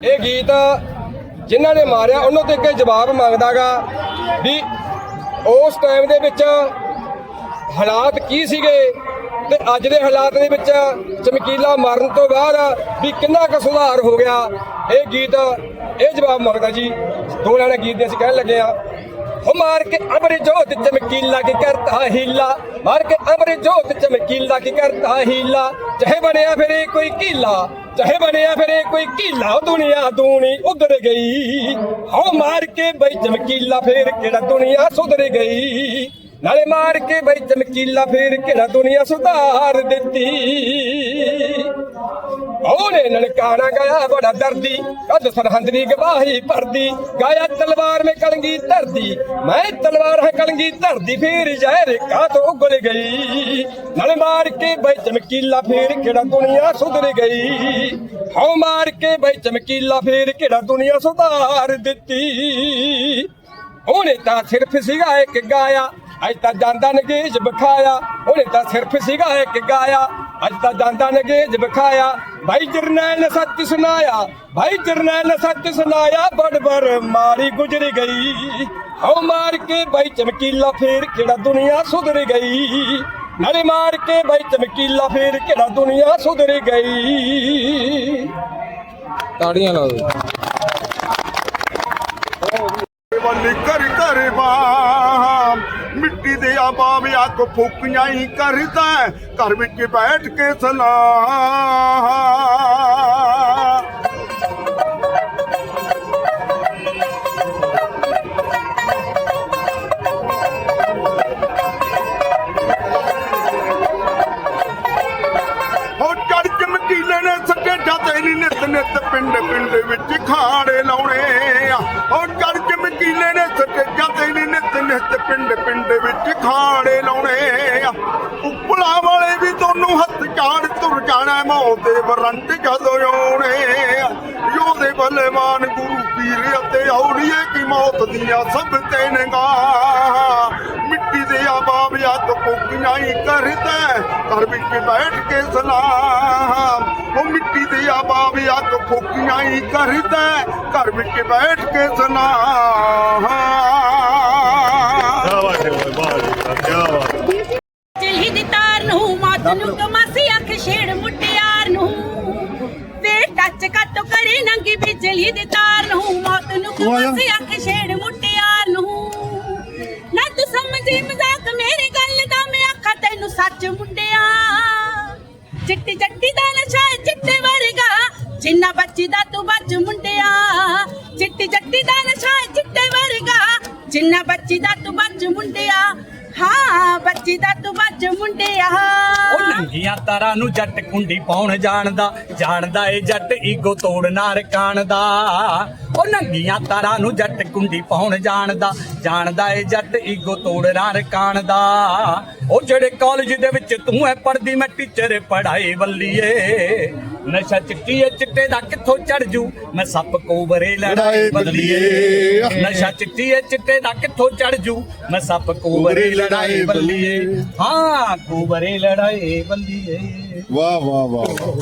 ਇਹ ਗੀਤ ਜਿਨ੍ਹਾਂ ਨੇ ਮਾਰਿਆ, ਉਹਨਾਂ ਤੋਂ ਇੱਕ ਜਵਾਬ ਮੰਗਦਾਗਾ ਵੀ ਉਸ ਟਾਈਮ ਦੇ ਵਿੱਚ ਹਾਲਾਤ ਕੀ ਸੀਗੇ ਤੇ ਅੱਜ ਦੇ ਹਾਲਾਤ ਦੇ ਵਿੱਚ ਚਮਕੀਲਾ ਮਾਰਨ ਤੋਂ ਬਾਅਦ ਵੀ ਕਿੰਨਾ ਕੁ ਸੁਧਾਰ ਹੋ ਗਿਆ। ਇਹ ਗੀਤ ਇਹ ਜਵਾਬ ਮੰਗਦਾ ਜੀ। ਦੋ ਲਾਣੇ ਗੀਤ ਦੇ ਅਸੀਂ ਕਹਿਣ ਲੱਗੇ ਆ ਹੋ ਮਾਰ ਕੇ ਅਮਰ ਜੋਤ ਚਮਕੀਲਾ ਕੀ ਕਰਤਾ ਹੀਲਾ। ਮਾਰ ਕੇ ਅਮਰ ਜੋਤ ਚਮਕੀਲਾ ਕੀ ਕਰਤਾ ਹੀਲਾ। ਚਾਹੇ ਬਣਿਆ ਫਿਰ ਇਹ ਕੋਈ ਕੀਲਾ। ਚਾਹੇ ਬਣਿਆ ਫਿਰ ਕੋਈ ਕੀਲਾ ਉਹ ਦੁਨੀਆ ਦੂਣੀ ਉਧਰ ਗਈ। ਹੋ ਮਾਰ ਕੇ ਬਈ ਚਮਕੀਲਾ ਫੇਰ ਕਿਹੜਾ ਦੁਨੀਆ ਸੁਧਰ ਗਈ। ਨਾਲੇ ਮਾਰ ਕੇ ਬਈ ਚਮਕੀਲਾ ਫੇਰ ਕਿਹੜਾ ਦੁਨੀਆ ਸੁਧਾਰ ਦਿੱਤੀ। ਉਹਨੇ ਨਨਕਾਣਾ ਗਾਇਆ, ਬੜਾ ਦਰਦੀ। ਕਦ ਸਰਹੰਦ ਗਵਾਹੀ ਭਰਦੀ। ਗਾਇਆ ਤਲਵਾਰ ਮੇ ਕਲੰਗੀ ਧਰਦੀ। ਮੈਂ ਤਲਵਾਰ ਹੈ ਕਲੰਗੀ ਧਰਦੀ, ਫੇਰ ਜ਼ਹਿਰ ਕਾ ਤੋਂ ਉਗਲ ਗਈ? ਨਾਲੇ ਮਾਰ ਕੇ ਬਈ ਚਮਕੀਲਾ, ਫੇਰ ਕਿਹੜਾ ਦੁਨੀਆ ਸੁਧਰ ਗਈ? ਹਉ ਮਾਰ ਕੇ ਬਈ ਚਮਕੀਲਾ, ਫੇਰ ਕਿਹੜਾ ਦੁਨੀਆ ਸੁਧਾਰ ਦਿੱਤੀ? ਉਹਨੇ ਤਾਂ ਸਿਰਫ ਸੀਗਾ ਇੱਕ ਗਾਇਆ, ਅੱਜ ਤਾਂ ਜਾਂਦਾ ਨਗੇਜ ਬਖਾਇਆ। ਉਹਨੇ ਤਾਂ ਸਿਰਫ ਸੀਗਾ ਇੱਕ ਗਾਇਆ। ਅੱਜ ਤਾਂ ਜਾਂਦਾ ਨਗੇਜ ਵਿਖਾਇਆ ਭਾਈ ਜਰਨੈਲ ਨੇ ਸੱਚ ਸੁਣਾਇਆ ਭਾਈ ਜਰਨੈਲ ਨੇ ਸੱਚ ਸੁਣਾਇਆ ਬੜ ਬੜ ਮਾਰੀ ਗੁਜ਼ਰ ਗਈ। ਹਉ ਮਾਰ ਕੇ ਭਾਈ ਚਮਕੀਲਾ ਫੇਰ ਕਿਹੜਾ ਦੁਨੀਆ ਸੁਧਰ ਗਈ? ਨਾਲੇ ਮਾਰ ਕੇ ਭਾਈ ਚਮਕੀਲਾ ਫੇਰ ਕਿਹੜਾ ਦੁਨੀਆ ਸੁਧਰ ਗਈ? ਤਾੜੀਆਂ ਲਾ ਦਿਓ। ਮਿੱਟੀ ਅੱਗ ਫੂਕੀਆਂ ਹੀ ਕਰਦਾ ਘਰ ਵਿੱਚ ਬੈਠ ਕੇ ਸਲਾਮ ਹੋ ਚੜ ਚਮਕੀਲੇ ਨੇ ਸੱਟੇ ਜਾਂਦੇ ਨੀ ਨਿਤ ਨਿਤ ਪਿੰਡ ਪਿੰਡ ਵਿੱਚ ਖਾੜੇ ਲਾਉਣੇ ਆ। ਹੋ ਚੜ ਚਮਕੀਲੇ ਨੇ ਸੱਟੇ ਜਾਂਦੇ ਨੀ ਨਿਤ ਪਿੰਡ ਪਿੰਡ ਵਿੱਚ ਖਾੜੇ ਲਾਉਣੇ ਆ। ਉੱਪਲਾ ਵਾਲੇ ਵੀ ਤੁਹਾਨੂੰ ਹੱਥ ਝਾੜ ਤੁਰ ਜਾਣਾ ਮੌਤ ਦੇ ਵਰੰਟ ਜਦੋਂ ਆਉਣੇ ਯੋਧੇ ਬਲਵਾਨ ਗੁਰੂ ਪੀਰ ਅਤੇ ਔੜੀਏ ਕੀ ਮੌਤ ਦੀਆਂ ਸਭ ਤੇ ਨਿਗਾਹ। ਮਿੱਟੀ ਦੇ ਆਬਾਬ ਯਾਦ ਕੋਕੀਆਂ ਹੀ ਕਰਦਾ ਘਰ ਵਿੱਚ ਬੈਠ ਕੇ ਸਲਾਮ। ਉਹ ਮਿੱਟੀ ਦੇ ਆਬਾਬ ਯਾਦ ਕੋਕੀਆਂ ਹੀ ਕਰਦਾ ਘਰ ਵਿੱਚ ਬੈਠ ਕੇ ਸਲਾਮ। ਨੂੰ ਕਮਾਸੀ ਅੱਖ ਛੇੜ ਮੁਟਿਆਰ ਨੂੰ। ਵੇ ਟੱਚ ਕੱਟ ਕਰੇ ਨੰਗੀ ਬਿਜਲੀ ਦੀ ਤਾਰ ਨੂੰ। ਮਾਤ ਨੂੰ ਕਮਾਸੀ ਅੱਖ ਛੇੜ ਮੁਟਿਆਰ ਨੂੰ। ਨਾ ਤੂੰ ਸਮਝੀ ਮਜ਼ਾਕ ਮੇਰੀ ਗੱਲ ਦਾ ਮੈਂ ਆਖਾਂ ਤੈਨੂੰ ਸੱਚ ਮੁੰਡਿਆ। ਚਿੱਟੀ ਚੱਟੀ ਦਾ ਨਸ਼ਾ ਹੈ ਚਿੱਟੇ ਵਰਗਾ ਜਿੰਨਾ ਬੱਚੀ ਦਾ ਤੂੰ ਬੱਚ ਮੁੰਡਿਆ। ਚਿੱਟੀ ਚੱਟੀ ਦਾ ਨਸ਼ਾ ਹੈ ਚਿੱਟੇ ਵਰਗਾ ਜਿੰਨਾ ਬੱਚੀ ਦਾ ਤੂੰ ਬੱਚ ਮੁੰਡਿਆ। ਹਾਂ ਬੱਚੀ ਦਾ ਤੂੰ ਬੱਚ ਮੁੰਡਿਆ। ਉਹ ਤਾਰਾਂ ਨੂੰ ਜੱਟ ਕੁੰਡੀ ਪਾਉਣ ਜਾਣਦਾ ਜਾਣਦਾ ਏ ਜੱਟ ਈਗੋ ਤੋੜਨਾ ਰਕਾਨ ਦਾ। ਉਹ ਨੰਗੀਆਂ ਤਾਰਾਂ ਨੂੰ ਜੱਟ ਕੁੰਡੀ ਪਾਉਣ ਜਾਣਦਾ ਜਾਣਦਾ ਏ ਜੱਟ ਈਗੋ ਤੋੜਨਾ ਰਕਾਨ ਦਾ। ਉਹ ਜਿਹੜੇ ਕਾਲਜ ਦੇ ਵਿੱਚ ਤੂੰ ਐ ਪੜਦੀ ਮੈਂ ਟੀਚਰ ਪੜਾਏ ਵੱਲੀਏ। ਨਸ਼ਾ ਚਿੱਟੀ ਏ ਚਿੱਟੇ ਦਾ ਕਿੱਥੋਂ ਚੜ ਜੂ? ਮੈਂ ਸੱਪ ਕੋਬਰੇ ਲੜਾਈ ਬੱਲੀਏ ਨਸ਼ਾ ਚਿੱਟੀ ਏ ਚਿੱਟੇ ਦਾ ਕਿੱਥੋਂ ਚੜ ਜੂ? ਮੈਂ ਸੱਪ ਕੋਬਰੇ ਲੜਾਈ ਬੱਲੀਏ ਹਾਂ ਕੋਬਰੇ ਲੜਾਈ ਬੱਲੀਏ ਵਾਹ ਵਾਹ ਵਾਹ।